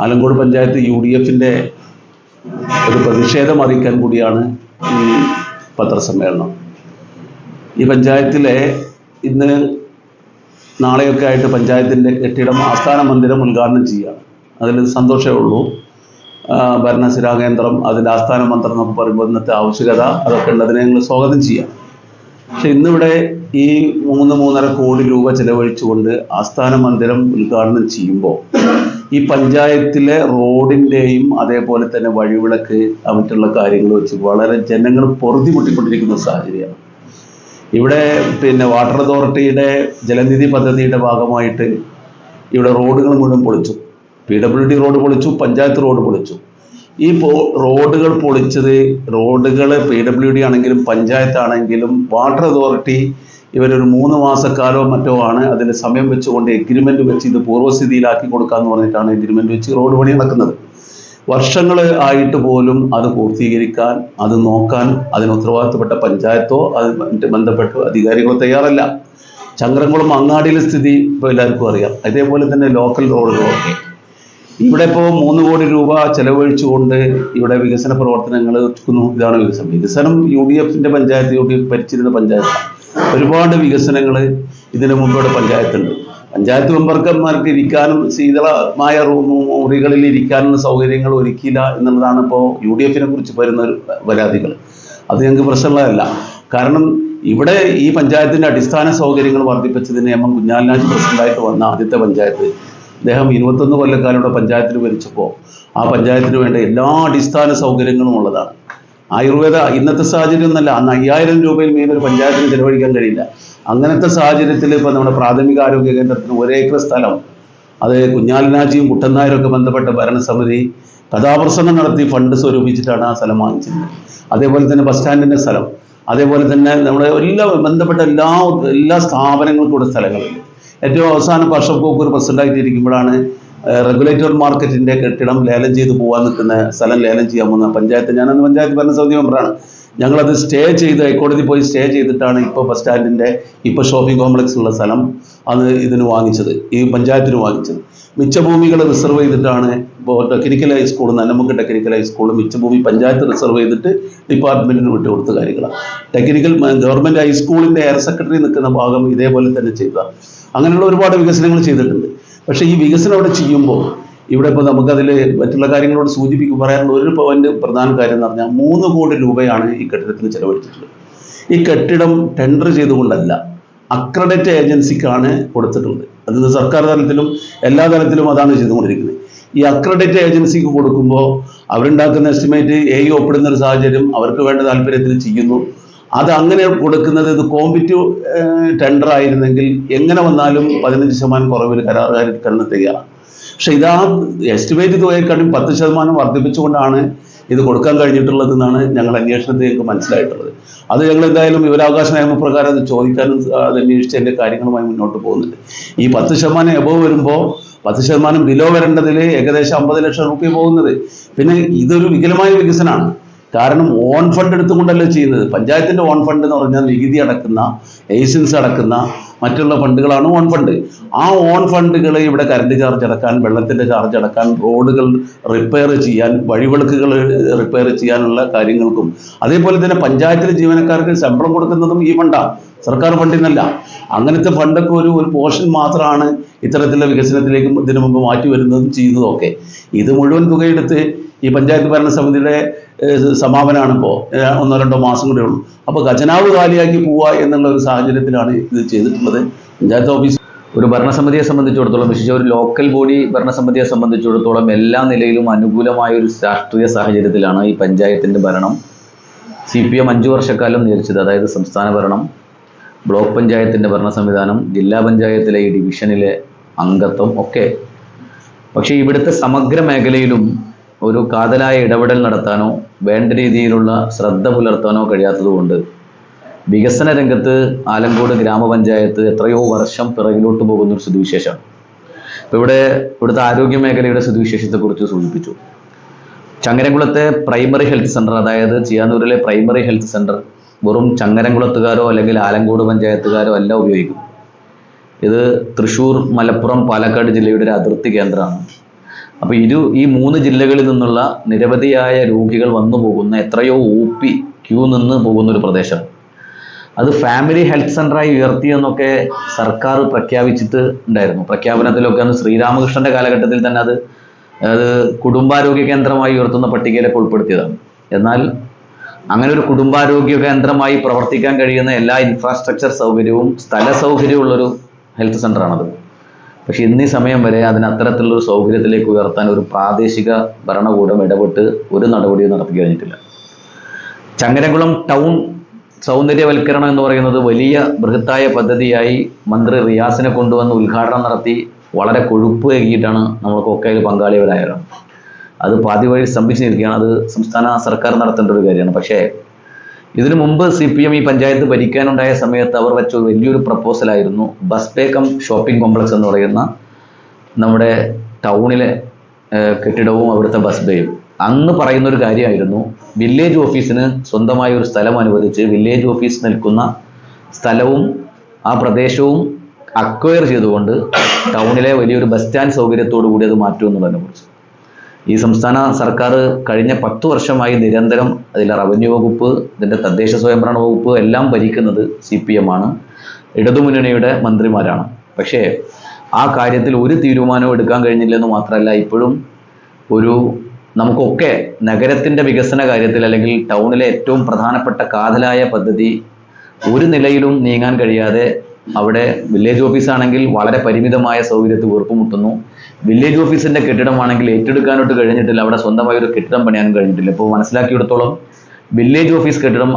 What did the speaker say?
Alankode panchayat U D എഫിന്റെ ഒരു പ്രതിഷേധം അറിയിക്കാൻ കൂടിയാണ് ഈ പത്രസമ്മേളനം. ഈ പഞ്ചായത്തിലെ ഇന്ന് നാളെയൊക്കെ ആയിട്ട് പഞ്ചായത്തിന്റെ കെട്ടിടം ആസ്ഥാന മന്ദിരം ഉദ്ഘാടനം ചെയ്യുകയാണ്. അതിൽ സന്തോഷമേ ഉള്ളൂ. ഭരണസിരാ കേന്ദ്രം അതിന്റെ ആസ്ഥാന മന്ത്രം എന്നൊക്കെ പറയുമ്പോൾ ഇന്നത്തെ ആവശ്യകത അതൊക്കെ ഉള്ളതിനെ ഞങ്ങൾ സ്വാഗതം ചെയ്യാം പക്ഷെ ഇന്നിവിടെ ഈ മൂന്ന് മൂന്നര കോടി രൂപ ചെലവഴിച്ചുകൊണ്ട് ആസ്ഥാന മന്ദിരം ഉദ്ഘാടനം ചെയ്യുമ്പോൾ ഈ പഞ്ചായത്തിലെ റോഡിന്റെയും അതേപോലെ തന്നെ വഴിവിളക്ക് മറ്റുള്ള കാര്യങ്ങൾ വെച്ച് വളരെ ജനങ്ങൾ പൊറുതി മുട്ടിക്കൊണ്ടിരിക്കുന്ന സാഹചര്യമാണ്. ഇവിടെ പിന്നെ വാട്ടർ അതോറിറ്റിയുടെ ജലനിധി പദ്ധതിയുടെ ഭാഗമായിട്ട് ഇവിടെ റോഡുകൾ മുഴുവൻ പൊളിച്ചു. പി ഡബ്ല്യു ഡി റോഡ് പൊളിച്ചു പഞ്ചായത്ത് റോഡ് പൊളിച്ചു. ഈ റോഡുകൾ പൊളിച്ചത് റോഡുകൾ പി ഡബ്ല്യു ഡി ആണെങ്കിലും പഞ്ചായത്താണെങ്കിലും വാട്ടർ അതോറിറ്റി ഇവരൊരു മൂന്ന് മാസക്കാലോ മറ്റോ ആണ് അതിന് സമയം വെച്ചുകൊണ്ട് എഗ്രിമെന്റ് വെച്ച് ഇത് പൂർവസ്ഥിതിയിലാക്കി കൊടുക്കാന്ന് പറഞ്ഞിട്ടാണ് എഗ്രിമെന്റ് വെച്ച് റോഡ് പണി നടക്കുന്നത്. വർഷങ്ങൾ ആയിട്ട് പോലും അത് പൂർത്തീകരിക്കാൻ അത് നോക്കാൻ അതിന് ഉത്തരവാദിത്തപ്പെട്ട പഞ്ചായത്തോ അത് ബന്ധപ്പെട്ട അധികാരികളോ തയ്യാറല്ല. ചങ്ങരംകുളം അങ്ങാടിയിലെ സ്ഥിതി ഇപ്പോൾ എല്ലാവർക്കും അറിയാം. അതേപോലെ തന്നെ ലോക്കൽ റോഡുകളൊക്കെ ഇവിടെ ഇപ്പോൾ മൂന്ന് കോടി രൂപ ചെലവഴിച്ചുകൊണ്ട് ഇവിടെ വികസന പ്രവർത്തനങ്ങൾ ഇതാണ് വികസനം. വികസനം യു ഡി എഫിന്റെ പഞ്ചായത്ത് യു ഡി എഫ് ഭരിച്ചിരുന്ന പഞ്ചായത്ത്. ഒരുപാട് വികസനങ്ങൾ ഇതിനു മുമ്പ് ഇവിടെ പഞ്ചായത്തുണ്ട്. പഞ്ചായത്ത് മെമ്പർക്കന്മാർക്ക് ഇരിക്കാനും ശീതളമായ റൂം മുറികളിൽ ഇരിക്കാനുള്ള സൗകര്യങ്ങൾ ഒരുക്കിയില്ല എന്നുള്ളതാണ് ഇപ്പോൾ യു ഡി എഫിനെ കുറിച്ച് വരുന്ന ഒരു പരാതികൾ. അത് ഞങ്ങൾക്ക് പ്രശ്നമുള്ളതല്ല. കാരണം ഇവിടെ ഈ പഞ്ചായത്തിന്റെ അടിസ്ഥാന സൗകര്യങ്ങൾ വർദ്ധിപ്പിച്ചതിന് എം എം കുഞ്ഞാലിനാജ് പ്രസിഡന്റായിട്ട് വന്ന ആദ്യത്തെ പഞ്ചായത്ത്. അദ്ദേഹം ഇരുപത്തൊന്ന് കൊല്ലക്കാലം ഇവിടെ പഞ്ചായത്തിൽ ഭരിച്ചപ്പോൾ ആ പഞ്ചായത്തിന് വേണ്ട എല്ലാ അടിസ്ഥാന സൗകര്യങ്ങളും ഉള്ളതാണ്. ആയുർവേദ ഇന്നത്തെ സാഹചര്യം ഒന്നല്ല അന്ന് അയ്യായിരം രൂപയിൽ മേലെ ഒരു പഞ്ചായത്തിന് ചെലവഴിക്കാൻ കഴിയില്ല. അങ്ങനത്തെ സാഹചര്യത്തിൽ ഇപ്പം നമ്മുടെ പ്രാഥമിക ആരോഗ്യ കേന്ദ്രത്തിന് ഒരേക്കർ സ്ഥലം അത് കുഞ്ഞാലിനാജിയും കുട്ടനായരൊക്കെ ബന്ധപ്പെട്ട ഭരണസമിതി കഥാപ്രസംഗം നടത്തി ഫണ്ട് സ്വരൂപിച്ചിട്ടാണ് ആ സ്ഥലം വാങ്ങിച്ചത്. അതേപോലെ തന്നെ ബസ് സ്റ്റാൻഡിന്റെ സ്ഥലം അതേപോലെ തന്നെ നമ്മുടെ എല്ലാ ബന്ധപ്പെട്ട എല്ലാ എല്ലാ സ്ഥാപനങ്ങൾക്കും ഉള്ള സ്ഥലങ്ങളുണ്ട്. ഏറ്റവും അവസാനം വർഷം കോക്കൂർ പ്രസിഡന്റായിട്ട് ഇരിക്കുമ്പോഴാണ് റെഗുലേറ്റർ മാർക്കറ്റിന്റെ കെട്ടിടം ലേലം ചെയ്ത് പോകാൻ നിൽക്കുന്ന സ്ഥലം ലേലം ചെയ്യാൻ പോകുന്ന പഞ്ചായത്ത് ഞാനന്ന് പഞ്ചായത്ത് ഭരണസമിതി മെമ്പറാണ് ഞങ്ങളത് സ്റ്റേ ചെയ്ത് ഹൈക്കോടതി പോയി സ്റ്റേ ചെയ്തിട്ടാണ് ഇപ്പോൾ ബസ് സ്റ്റാൻഡിന്റെ ഇപ്പോൾ ഷോപ്പിംഗ് കോംപ്ലക്സ് ഉള്ള സ്ഥലം അത് ഇതിന് വാങ്ങിച്ചത് ഈ പഞ്ചായത്തിന് വാങ്ങിച്ചത്. മിച്ചഭൂമികൾ റിസർവ് ചെയ്തിട്ടാണ് ഇപ്പോൾ technical high school Nallamukku technical high school മിച്ചഭൂമി panchayat reserve ചെയ്തിട്ട് ഡിപ്പാർട്ട്മെന്റിന് വിട്ടു കൊടുത്ത കാര്യങ്ങളാണ് ടെക്നിക്കൽ ഗവൺമെന്റ് ഹൈസ്കൂളിന്റെ എയർ സെക്രട്ടറി നിൽക്കുന്ന ഭാഗം ഇതേപോലെ തന്നെ ചെയ്ത അങ്ങനെയുള്ള ഒരുപാട് വികസനങ്ങൾ ചെയ്തിട്ടുണ്ട്. പക്ഷേ ഈ വികസനം അവിടെ ചെയ്യുമ്പോൾ ഇവിടെ ഇപ്പോൾ നമുക്കതിൽ മറ്റുള്ള കാര്യങ്ങളോട് സൂചിപ്പിക്കും പറയാനുള്ള ഒരു പോയിന്റ് പ്രധാന കാര്യം എന്ന് പറഞ്ഞാൽ മൂന്ന് കോടി രൂപയാണ് ഈ കെട്ടിടത്തിന് ചെലവഴിച്ചിട്ടുള്ളത്. ഈ കെട്ടിടം ടെൻഡർ ചെയ്തുകൊണ്ടല്ല അക്രഡിറ്റ് ഏജൻസിക്കാണ് കൊടുത്തിട്ടുള്ളത്. അത് സർക്കാർ തലത്തിലും എല്ലാ തലത്തിലും അതാണ് ചെയ്തുകൊണ്ടിരിക്കുന്നത്. ഈ അക്രഡിറ്റ് ഏജൻസിക്ക് കൊടുക്കുമ്പോൾ അവരുണ്ടാക്കുന്ന എസ്റ്റിമേറ്റ് എ ഒപ്പിടുന്ന ഒരു സാഹചര്യം അവർക്ക് വേണ്ട താല്പര്യത്തിൽ ചെയ്യുന്നു. അത് അങ്ങനെ കൊടുക്കുന്നത് ഇത് കോമ്പറ്റീവ് ടെൻഡർ ആയിരുന്നെങ്കിൽ എങ്ങനെ വന്നാലും പതിനഞ്ച് ശതമാനം കുറവിൽ കരാറുകാരിക്കാൻ തയ്യാറാണ്. പക്ഷെ ഇതാ എസ്റ്റിമേറ്റ് തുകയെക്കാളും പത്ത് ശതമാനം വർദ്ധിപ്പിച്ചുകൊണ്ടാണ് ഇത് കൊടുക്കാൻ കഴിഞ്ഞിട്ടുള്ളത് എന്നാണ് ഞങ്ങൾ അന്വേഷണത്തിൽ ഞങ്ങൾക്ക് മനസ്സിലായിട്ടുള്ളത്. അത് ഞങ്ങൾ എന്തായാലും വിവരാവകാശ നിയമപ്രകാരം അത് ചോദിക്കാനും അത് അന്വേഷിച്ച് അതിന്റെ കാര്യങ്ങളുമായി മുന്നോട്ട് പോകുന്നുണ്ട്. ഈ പത്ത് ശതമാനം എബോ വരുമ്പോൾ പത്ത് ശതമാനം ബിലോ വരേണ്ടതിൽ ഏകദേശം അമ്പത് ലക്ഷം റുപ്യ പോകുന്നത്. പിന്നെ ഇതൊരു വികലമായ വികസനമാണ്. കാരണം ഓൺ ഫണ്ട് എടുത്തുകൊണ്ടല്ലേ ചെയ്യുന്നത്? പഞ്ചായത്തിന്റെ ഓൺ ഫണ്ട് എന്ന് പറഞ്ഞാൽ നികുതി അടക്കുന്ന ലൈസൻസ് അടക്കുന്ന മറ്റുള്ള ഫണ്ടുകളാണ് ഓൺ ഫണ്ട് ആ ഓൺ ഫണ്ടുകൾ ഇവിടെ കറണ്ട് ചാർജ് അടക്കാൻ വെള്ളത്തിന്റെ ചാർജ് അടക്കാൻ റോഡുകൾ റിപ്പയർ ചെയ്യാൻ വഴിവിളക്കുകൾ റിപ്പയർ ചെയ്യാനുള്ള കാര്യങ്ങൾക്കും. അതേപോലെ തന്നെ പഞ്ചായത്തിലെ ജീവനക്കാർക്ക് ശമ്പളം കൊടുക്കുന്നതും ഈ ഫണ്ടാണ് സർക്കാർ ഫണ്ടിൽ നിന്നല്ല അങ്ങനത്തെ ഫണ്ടൊക്കെ ഒരു ഒരു പോർഷൻ മാത്രമാണ് ഇത്തരത്തിലുള്ള വികസനത്തിലേക്ക് ഇതിനു മുമ്പ് മാറ്റി വരുന്നതും ചെയ്യുന്നതും ഒക്കെ. ഇത് മുഴുവൻ തുകയെടുത്ത് ഈ പഞ്ചായത്ത് ഭരണസമിതിയുടെ സമാപനമാണ് ഇപ്പോൾ ഒന്നോ രണ്ടോ മാസം കൂടെ ഉള്ളൂ. അപ്പോൾ ഖജനാവ് കാലിയാക്കി പോവുക എന്നുള്ള ഒരു സാഹചര്യത്തിലാണ് ഇത് ചെയ്തിട്ടുള്ളത്. പഞ്ചായത്ത് ഓഫീസ് ഒരു ഭരണസമിതിയെ സംബന്ധിച്ചിടത്തോളം വിശേഷ ഒരു ലോക്കൽ ബോഡി ഭരണസമിതിയെ സംബന്ധിച്ചിടത്തോളം എല്ലാ നിലയിലും അനുകൂലമായ ഒരു രാഷ്ട്രീയ സാഹചര്യത്തിലാണ് ഈ പഞ്ചായത്തിന്റെ ഭരണം. സി പി എം അഞ്ചു വർഷക്കാലം നേരിച്ചത് അതായത് സംസ്ഥാന ഭരണം ബ്ലോക്ക് പഞ്ചായത്തിന്റെ ഭരണ സംവിധാനം ജില്ലാ പഞ്ചായത്തിലെ ഈ ഡിവിഷനിലെ അംഗത്വം ഒക്കെ. പക്ഷേ ഇവിടുത്തെ സമഗ്ര മേഖലയിലും ഒരു കാതലായ ഇടപെടൽ നടത്താനോ വേണ്ട രീതിയിലുള്ള ശ്രദ്ധ പുലർത്താനോ കഴിയാത്തതുകൊണ്ട് വികസന രംഗത്ത് ആലങ്കോട് ഗ്രാമപഞ്ചായത്ത് എത്രയോ വർഷം പിറകിലോട്ട് പോകുന്ന ഒരു സ്ഥിതിവിശേഷമാണ്. ഇപ്പോൾ ഇവിടെ ഇവിടുത്തെ ആരോഗ്യ മേഖലയുടെ സ്ഥിതിവിശേഷത്തെക്കുറിച്ച് സൂചിപ്പിച്ചു. ചങ്ങരംകുളത്തെ പ്രൈമറി ഹെൽത്ത് സെന്റർ അതായത് ചിയാനൂരിലെ പ്രൈമറി ഹെൽത്ത് സെന്റർ വെറും ചങ്ങരംകുളത്തുകാരോ അല്ലെങ്കിൽ ആലങ്കോട് പഞ്ചായത്തുകാരോ അല്ല ഉപയോഗിക്കും ഇത് തൃശ്ശൂർ മലപ്പുറം പാലക്കാട് ജില്ലയുടെ ഒരു അതിർത്തി കേന്ദ്രമാണ്. അപ്പോൾ ഇരു ഈ മൂന്ന് ജില്ലകളിൽ നിന്നുള്ള നിരവധിയായ രോഗികൾ വന്നു പോകുന്ന എത്രയോ ഒ പി ക്യൂ നിന്ന് പോകുന്ന ഒരു പ്രദേശം. അത് ഫാമിലി ഹെൽത്ത് സെന്ററായി ഉയർത്തിയെന്നൊക്കെ സർക്കാർ പ്രഖ്യാപിച്ചിട്ട് ഉണ്ടായിരുന്നു. പ്രഖ്യാപനത്തിലൊക്കെ അന്ന് ശ്രീരാമകൃഷ്ണന്റെ കാലഘട്ടത്തിൽ തന്നെ അത് അത് കുടുംബാരോഗ്യ കേന്ദ്രമായി ഉയർത്തുന്ന പട്ടികയിലൊക്കെ ഉൾപ്പെടുത്തിയതാണ്. എന്നാൽ അങ്ങനെ ഒരു കുടുംബാരോഗ്യ കേന്ദ്രമായി പ്രവർത്തിക്കാൻ കഴിയുന്ന എല്ലാ ഇൻഫ്രാസ്ട്രക്ചർ സൗകര്യവും സ്ഥല സൗകര്യമുള്ളൊരു ഹെൽത്ത് സെന്ററാണത് പക്ഷെ ഇന്നീ സമയം വരെ അതിന് അത്തരത്തിലുള്ള സൗകര്യത്തിലേക്ക് ഉയർത്താൻ ഒരു പ്രാദേശിക ഭരണകൂടം ഇടപെട്ട് ഒരു നടപടിയും നടത്തി കഴിഞ്ഞിട്ടില്ല. ചങ്ങരകുളം ടൗൺ സൗന്ദര്യവൽക്കരണം എന്ന് പറയുന്നത് വലിയ ബൃഹത്തായ പദ്ധതിയായി മന്ത്രി റിയാസിനെ കൊണ്ടുവന്ന് ഉദ്ഘാടനം നടത്തി വളരെ കൊഴുപ്പ് ഏകിയിട്ടാണ് നമ്മൾ കൊക്കയിൽ പങ്കാളികളായത് അത് പാതി വഴി സ്തംഭിച്ച് അത് സംസ്ഥാന സർക്കാർ നടത്തേണ്ട ഒരു കാര്യമാണ്. പക്ഷേ ഇതിനു മുമ്പ് സി പി എം ഈ പഞ്ചായത്ത് ഭരിക്കാനുണ്ടായ സമയത്ത് അവർ വെച്ച വലിയൊരു പ്രപ്പോസലായിരുന്നു bus bay cum shopping complex എന്ന് പറയുന്ന നമ്മുടെ ടൗണിലെ കെട്ടിടവും അവിടുത്തെ ബസ് ബേയും അന്ന് പറയുന്ന ഒരു കാര്യമായിരുന്നു. വില്ലേജ് ഓഫീസിന് സ്വന്തമായ ഒരു സ്ഥലം അനുവദിച്ച് വില്ലേജ് ഓഫീസ് നിൽക്കുന്ന സ്ഥലവും ആ പ്രദേശവും അക്വയർ ചെയ്തുകൊണ്ട് ടൗണിലെ വലിയൊരു ബസ് സ്റ്റാൻഡ് സൗകര്യത്തോടു കൂടി അത് മാറ്റുമെന്നുള്ളതിനെ കുറിച്ച് ഈ സംസ്ഥാന സർക്കാർ കഴിഞ്ഞ പത്ത് വർഷമായി നിരന്തരം അതിലെ റവന്യൂ വകുപ്പ് ഇതിന്റെ തദ്ദേശ സ്വയംഭരണ വകുപ്പ് എല്ലാം ഭരിക്കുന്നത് സി പി എം ആണ്. ഇടതുമുന്നണിയുടെ മന്ത്രിമാരാണ്. പക്ഷേ ആ കാര്യത്തിൽ ഒരു തീരുമാനവും എടുക്കാൻ കഴിഞ്ഞില്ലെന്ന് മാത്രമല്ല ഇപ്പോഴും ഒരു നമുക്കൊക്കെ നഗരത്തിന്റെ വികസന കാര്യത്തിൽ അല്ലെങ്കിൽ ടൗണിലെ ഏറ്റവും പ്രധാനപ്പെട്ട കാതലായ പദ്ധതി ഒരു നിലയിലും നീങ്ങാൻ കഴിയാതെ അവിടെ വില്ലേജ് ഓഫീസാണെങ്കിൽ വളരെ പരിമിതമായ സൗകര്യത്തിൽ വീർപ്പുമുട്ടുന്നു വില്ലേജ് ഓഫീസിന്റെ കെട്ടിടമാണെങ്കിൽ ഏറ്റെടുക്കാനോട്ട് കഴിഞ്ഞിട്ടില്ല. അവിടെ സ്വന്തമായി ഒരു കെട്ടിടം പണിയാനും കഴിഞ്ഞിട്ടില്ല. ഇപ്പോൾ മനസ്സിലാക്കിയെടുത്തോളം വില്ലേജ് ഓഫീസ് കെട്ടിടം